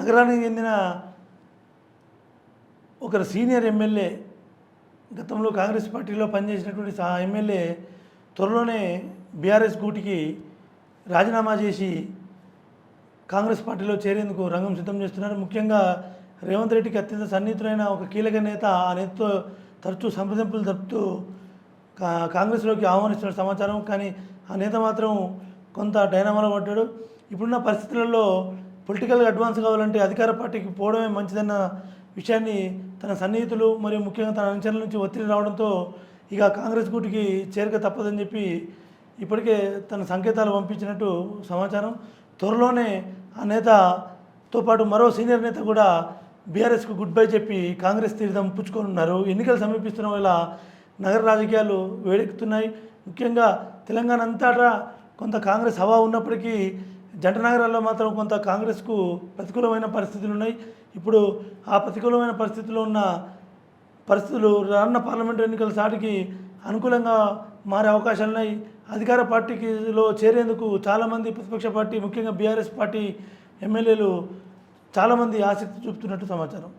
నగరానికి చెందిన ఒకరు సీనియర్ ఎమ్మెల్యే గతంలో కాంగ్రెస్ పార్టీలో పనిచేసినటువంటి సా ఎమ్మెల్యే త్వరలోనే బీఆర్ఎస్ గూటికి రాజీనామా చేసి కాంగ్రెస్ పార్టీలో చేరేందుకు రంగం సిద్ధం చేస్తున్నారు. ముఖ్యంగా రేవంత్ రెడ్డికి అత్యంత సన్నిహితులైన ఒక కీలక నేత ఆ నేతతో తరచూ సంప్రదింపులు జరుపుతూ కా కాంగ్రెస్లోకి ఆహ్వానిస్తున్న సమాచారం. కానీ ఆ నేత మాత్రం కొంత డైనామాలో పడ్డాడు. ఇప్పుడున్న పరిస్థితులలో పొలిటికల్గా అడ్వాన్స్ కావాలంటే అధికార పార్టీకి పోవడమే మంచిదన్న విషయాన్ని తన సన్నిహితులు మరియు ముఖ్యంగా తన అనుచరుల నుంచి ఒత్తిడి రావడంతో ఇక కాంగ్రెస్ గుటికి చేరిక తప్పదని చెప్పి ఇప్పటికే తన సంకేతాలు పంపించినట్టు సమాచారం. త్వరలోనే ఆ నేతతో పాటు మరో సీనియర్ నేత కూడా బీఆర్ఎస్కు గుడ్ బై చెప్పి కాంగ్రెస్ తీర్థం పుచ్చుకోనున్నారు. ఎన్నికలు సమీపిస్తున్న వేళ నగర రాజకీయాలు వేడెక్కుతున్నాయి. ముఖ్యంగా తెలంగాణ అంతటా కొంత కాంగ్రెస్ హవా ఉన్నప్పటికీ జంట నగరాల్లో మాత్రం కొంత కాంగ్రెస్కు ప్రతికూలమైన పరిస్థితులు ఉన్నాయి. ఇప్పుడు ఆ ప్రతికూలమైన పరిస్థితుల్లో ఉన్న పరిస్థితులు రానున్న పార్లమెంటు ఎన్నికల సాటికి అనుకూలంగా మారే అవకాశాలు ఉన్నాయి. అధికార పార్టీకిలో చేరేందుకు చాలామంది ప్రతిపక్ష పార్టీ ముఖ్యంగా బీఆర్ఎస్ పార్టీ ఎమ్మెల్యేలు చాలామంది ఆసక్తి చూపుతున్నట్టు సమాచారం.